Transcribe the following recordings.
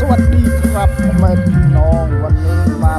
สวัสดีครับพ่อแม่พี่น้องวันนี้มา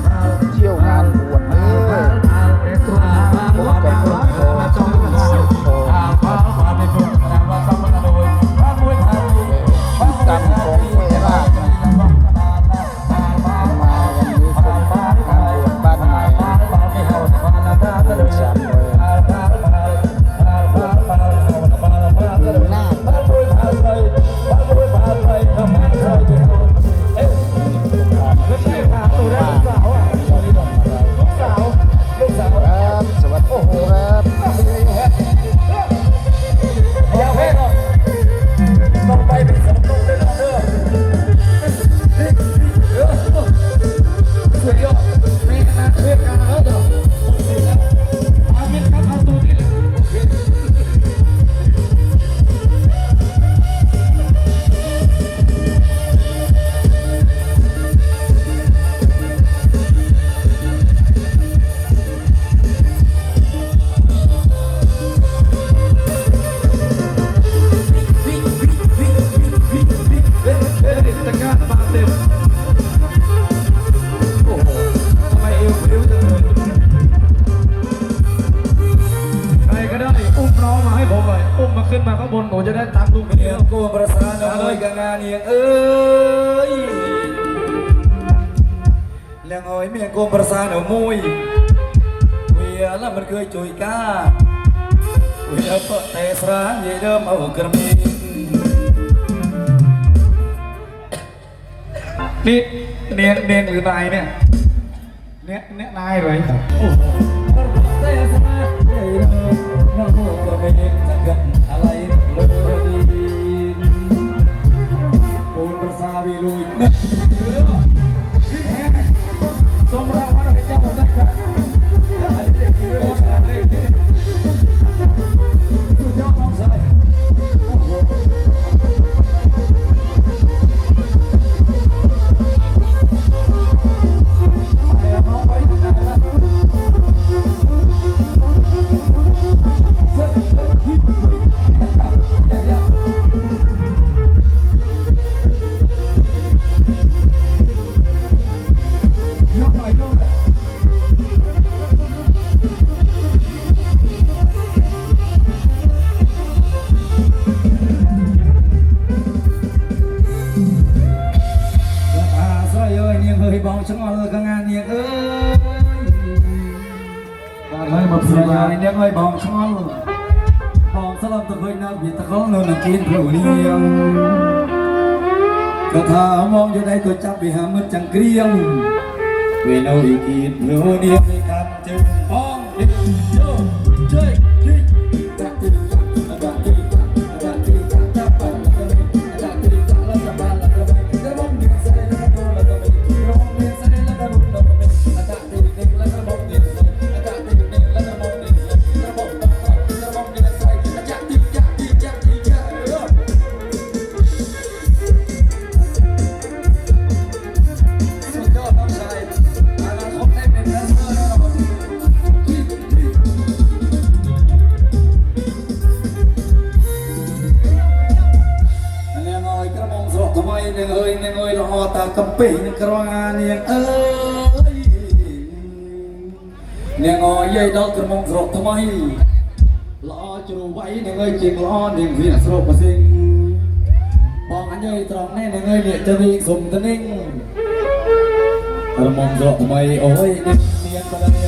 เนียงเอ้ยเลี้ยงเอาไว้เมียงกูประสานเอามุยเวียแล้วมันเคยจุยก้าเวียเปะเตะสรานเยเดิมเอากระมีนี่เนียงเนียงหรือนายเนี่ยเนี่ยเนี่ยนายเลยเตะสรานเยเดิมเอากระมีจะกันอะไร ส องช่างเอาบองสลับตะเคยนักบิดตะเขาเนินกินเพื่อเลี้ยงกระทามองอยู่ในตัวจับไปหามืดจังเกลียงเวนาอีกินเพื่อเลี้ยงในคำจึงป้องเด็กโจ้เจ้ នឹងអើយនឹងអើយល្អតាកំពេនឹងក្រងអានាងអើយនាងអើយយាយដល់ក្រមុំស្រុកថ្មីល្អជ្រវៃនឹងអើយជាងល្អនាងវាស្រុកបសិងបងអញអើយត្រង់នេះនឹងអើយនេះទៅវិញសុំទៅនឹងក្រមុំស្រុកថ្មីអូយនាងក៏ដល់